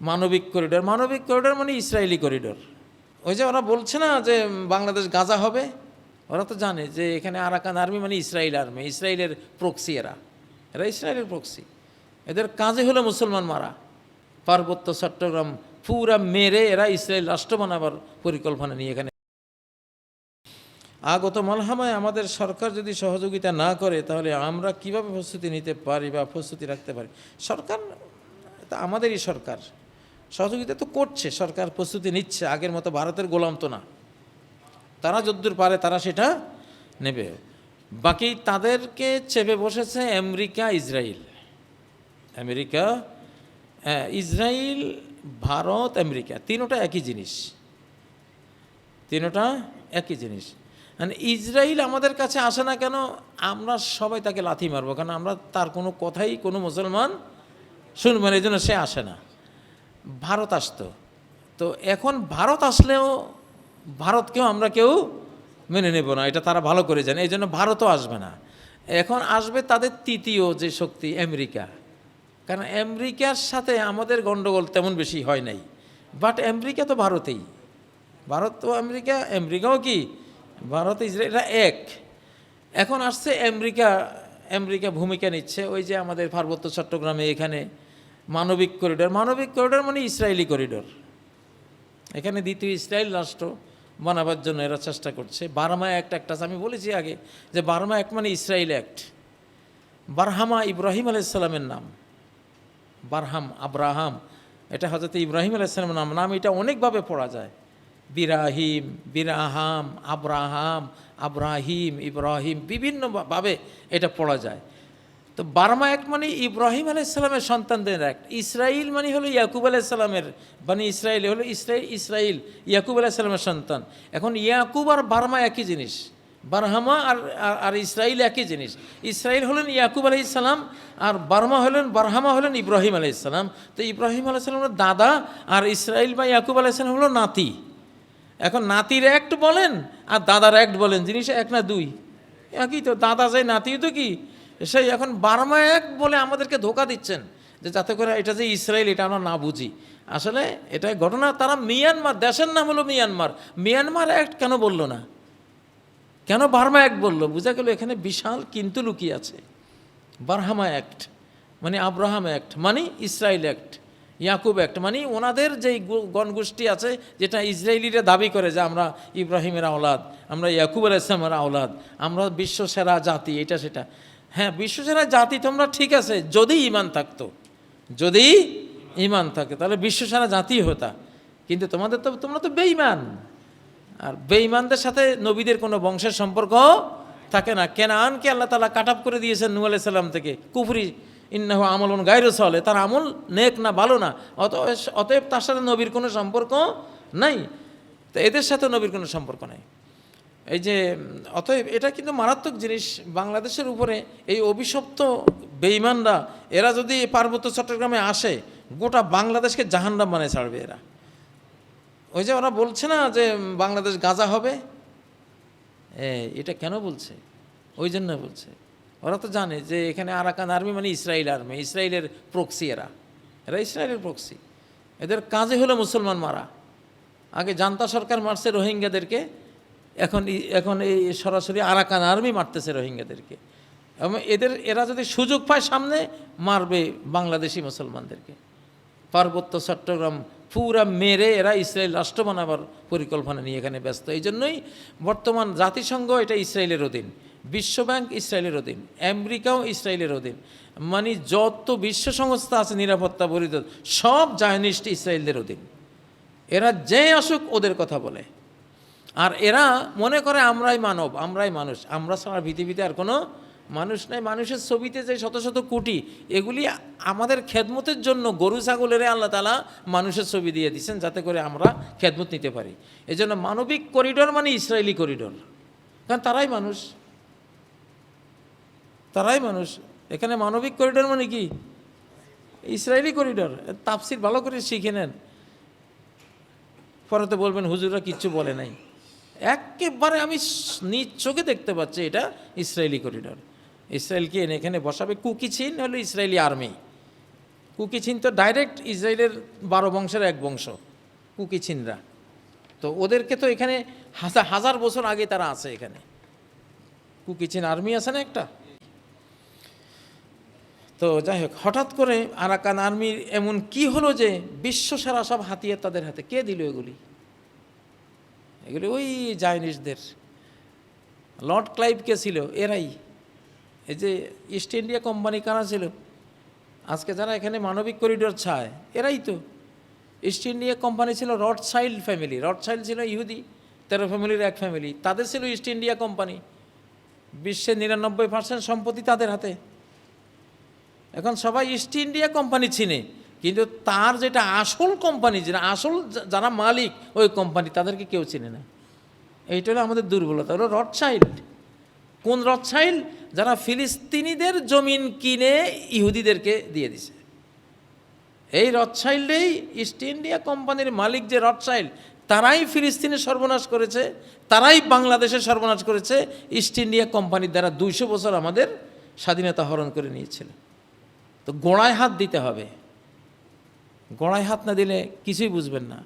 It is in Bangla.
মানবিক করিডোর। মানবিক করিডোর মানে ইসরায়েলি করিডোর। ওই যে ওরা বলছে না যে, বাংলাদেশ গাজা হবে? ওরা তো জানে যে এখানে আরাকান আর্মি মানে ইসরায়েল আর্মি, ইসরায়েলের প্রক্সি এরা। এরা ইসরায়েলের প্রক্সি এদের কাজে হলো মুসলমান মারা। পার্বত্য চট্টগ্রাম পুরা মেরে এরা ইসরায়েল রাষ্ট্র বানাবার পরিকল্পনা নিয়ে এখানে। আগত মলহামায় আমাদের সরকার যদি সহযোগিতা না করে, তাহলে আমরা কীভাবে প্রস্তুতি নিতে পারি বা প্রস্তুতি রাখতে পারি? সরকার তা আমাদেরই সরকার। সহযোগিতা তো করছে সরকার প্রস্তুতি নিচ্ছে আগের মতো ভারতের গোলাম তো না। তারা যদ্দূর পারে তারা সেটা নেবে। বাকি তাদেরকে চেপে বসেছে আমেরিকা ইসরায়েল আমেরিকা হ্যাঁ, ইসরায়েল ভারত আমেরিকা তিনোটা একই জিনিস। তিনোটা একই জিনিস। মানে ইসরায়েল আমাদের কাছে আসে না কেন আমরা সবাই তাকে লাথি মারবো কারণ আমরা তার কোনো কথাই কোনো মুসলমান শুনব না এই জন্য সে আসে না। ভারত আসতো। তো এখন ভারত আসলেও ভারতকেও আমরা কেউ মেনে নেব না, এটা তারা ভালো করে জানে এই জন্য ভারতও আসবে না। এখন আসবে তাদের তৃতীয় যে শক্তি, আমেরিকা। কারণ আমেরিকার সাথে আমাদের গণ্ডগোল তেমন বেশি হয় নাই। বাট আমেরিকা তো ভারতেই। ভারত তো আমেরিকা, আমেরিকাও কি? ভারত, ইসরায়েল, এরা এক। এখন আসছে আমেরিকা আমেরিকা ভূমিকা নিচ্ছে, ওই যে আমাদের পার্বত্য চট্টগ্রামে এখানে মানবিক করিডোর। মানবিক করিডোর মানে ইসরায়েলি করিডোর। এখানে দ্বিতীয় ইসরায়েল রাষ্ট্র বানাবার জন্য এরা চেষ্টা করছে। বার্মা অ্যাক্ট একটা আমি বলেছি আগে যে বার্মা অ্যাক্ট মানে ইসরায়েল অ্যাক্ট। বারহামা ইব্রাহিম আলাইসাল্লামের নাম। বারহাম, আব্রাহাম, এটা হজরত ইব্রাহিম আলাইসালামের নাম। নাম এটা অনেকভাবে পড়া যায়। বিরাহিম, বিরাহাম, আব্রাহাম, আব্রাহিম, ইব্রাহিম, বিভিন্নভাবে এটা পড়া যায়। তো বার্মা এক মানে ইব্রাহিম আলাইসালামের সন্তানদের এক। ইসরাইল মানে হলো ইয়াকুব আলাইসালামের মানে ইসরায়েল হলো ইসরাইল ইসরাইল, ইয়াকুব আলাইসালামের সন্তান। এখন ইয়াকুব আর বার্মা একই জিনিস। বারহামা আর আর- ইসরাইল একই জিনিস। ইসরাইল হলেন ইয়াকুব আলাইসালাম আর বার্মা হলেন বারহামা হলেন ইব্রাহিম আলাইসালাম তো ইব্রাহিম আলাইসালামের দাদা আর ইসরাইল বা ইয়াকুব আলাইসালাম হলো নাতি। এখন নাতির অ্যাক্ট বলেন আর দাদার অ্যাক্ট বলেন। জিনিস এক না দুই। একই তো, দাদা যায় নাতিও তো কি? সেই এখন বার্মা এক বলে আমাদেরকে ধোকা দিচ্ছেন যে যাতে করে এটা যে ইসরায়েল, এটা আমরা না বুঝি। আসলে এটা ঘটনা। তারা মিয়ানমার, দেশের নাম হলো মিয়ানমার। মিয়ানমার অ্যাক্ট কেন বলল না? কেন বার্মা অ্যাক্ট বলল? বোঝা গেল এখানে বিশাল কিন্তু লুকিয়ে আছে। বারহামা অ্যাক্ট মানে আব্রাহাম অ্যাক্ট মানে ইসরায়েল অ্যাক্ট, ইয়াকুব অ্যাক্ট মানে ওনাদের যেই গণগোষ্ঠী আছে, যেটা ইসরায়েলিরা দাবি করে যে আমরা ইব্রাহিমের আওলাদ, আমরা ইয়াকুব আল ইসলামের আওলাদ, আমরা বিশ্ব সেরা জাতি, এটা সেটা। হ্যাঁ বিশ্ব সেরা জাতি তোমরা ঠিক আছে, যদি ইমান থাকতো। যদি ইমান থাকে, তাহলে বিশ্ব সেরা জাতি হতা। কিন্তু তোমাদের তো, তোমরা তো বেঈমান। আর বেঈমানদের সাথে নবীদের কোনো বংশের সম্পর্ক থাকে না। কেন কেনানকে আল্লাহ তালা কাট আপ করে দিয়েছেন নু আলাই সাল্লাম থেকে, কুফরি, ইন্নাহ আমলন গাইরো চলে তার আমল নেক না ভালো না অত অতএব তার সাথে নবীর কোনো সম্পর্ক নাই। তো এদের সাথে নবীর কোনো সম্পর্ক নাই। এই যে, অতএব এটা কিন্তু মারাত্মক জিনিস। বাংলাদেশের উপরে এই অভিশপ্ত বেঈমানরা, এরা যদি পার্বত্য চট্টগ্রামে আসে, গোটা বাংলাদেশকে জাহান্নাম মানে ছাড়বে এরা। ওই যে ওরা বলছে না যে, বাংলাদেশ গাজা হবে? এটা কেন বলছে? ওই জন্য বলছে। ওরা তো জানে যে, এখানে আরাকান আর্মি মানে ইসরায়েল আর্মি ইসরায়েলের প্রক্সি এরা। এরা ইসরায়েলের প্রক্সি এদের কাজে হলো মুসলমান মারা। আগে জান্তা সরকার মারছে রোহিঙ্গাদেরকে এখন এখন এই সরাসরি আরাকান আর্মি মারতেছে রোহিঙ্গাদেরকে। এবং এদের, এরা যদি সুযোগ পায় সামনে, মারবে বাংলাদেশি মুসলমানদেরকে। পার্বত্য চট্টগ্রাম পুরা মেরে এরা ইসরায়েল রাষ্ট্র বানাবার পরিকল্পনা নিয়ে এখানে ব্যস্ত। এই জন্যই বর্তমান জাতিসংঘ এটা ইসরায়েলের অধীন, বিশ্বব্যাংক ইসরায়েলের অধীন, আমেরিকাও ইসরায়েলের অধীন। মানে যত বিশ্ব সংস্থা আছে, নিরাপত্তা পরিষদ, সব জায়নিস্ট ইসরায়েলদের অধীন। এরা যে আসুক, ওদের কথা বলে। আর এরা মনে করে আমরাই মানব, আমরাই মানুষ। আমরা ছাড়া পৃথিবীতে আর কোনো মানুষ নাই। মানুষের ছবিতে যে শত শত কোটি, এগুলি আমাদের খেদমতের জন্য গরু, ছাগলের আল্লাহ তালা মানুষের ছবি দিয়ে দিচ্ছেন যাতে করে আমরা খেদমত নিতে পারি। এই জন্য মানবিক করিডোর মানে ইসরায়েলি করিডোর। কারণ তারাই মানুষ। তারাই মানুষ। এখানে মানবিক করিডোর মানে কি? Israeli corridor. তাপসির ভালো করে শিখে নেন। পরে তো বলবেন হুজুরা কিচ্ছু বলে নাই। একেবারে আমি নিজ চোখে দেখতে পাচ্ছি এটা ইসরায়েলি করিডর। ইসরায়েলকে এনে এখানে বসাবে? কুকি চিন হলো ইসরায়েলি আর্মি। কুকি চিন তো ডাইরেক্ট ইসরায়েলের বারো বংশের এক বংশ, কুকি চিনরা তো ওদেরকে তো এখানে হাজার হাজার বছর আগে তারা আছে এখানে। কুকি চিন আর্মি আছে না একটা? তো যাই হোক, হঠাৎ করে আরাকান আর্মির এমন কি হলো যে বিশ্ব সেরা সব হাতিয়ার তাদের হাতে? কে দিল এগুলি? এগুলি ওই জাইনিসদের লর্ড ক্লাইভ কে ছিল, এরাই। এই যে ইস্ট ইন্ডিয়া কোম্পানি কারা ছিল? আজকে যারা এখানে মানবিক করিডোর ছায়, এরাই তো। ইস্ট ইন্ডিয়া কোম্পানি ছিল Rothschild family Rothschild ছিল ইহুদি, তেরো ফ্যামিলির এক ফ্যামিলি। তাদের ছিল ইস্ট ইন্ডিয়া কোম্পানি। বিশ্বের নিরানব্বই পার্সেন্ট সম্পত্তি তাদের হাতে। এখন সবাই ইস্ট ইন্ডিয়া কোম্পানি চিনে। কিন্তু তার যেটা আসল কোম্পানি যেটা আসল যারা মালিক, ওই কোম্পানি তাদেরকে কেউ চিনে না। এইটা হলো আমাদের দুর্বলতা হলো রড চাইল্ড কোন রড চাইল্ড যারা ফিলিস্তিনিদের জমিন কিনে ইহুদিদেরকে দিয়ে দিছে। এই রথসাইল্ডেই ইস্ট ইন্ডিয়া কোম্পানির মালিক যে রথসাইল্ড তারাই ফিলিস্তিনের সর্বনাশ করেছে, তারাই বাংলাদেশের সর্বনাশ করেছে, ইস্ট ইন্ডিয়া কোম্পানির দ্বারা দুইশো বছর আমাদের স্বাধীনতা হরণ করে নিয়েছিল। তো গোড়ায় হাত দিতে হবে। গোড়ায় হাত না দিলে কিছুই বুঝবেন না।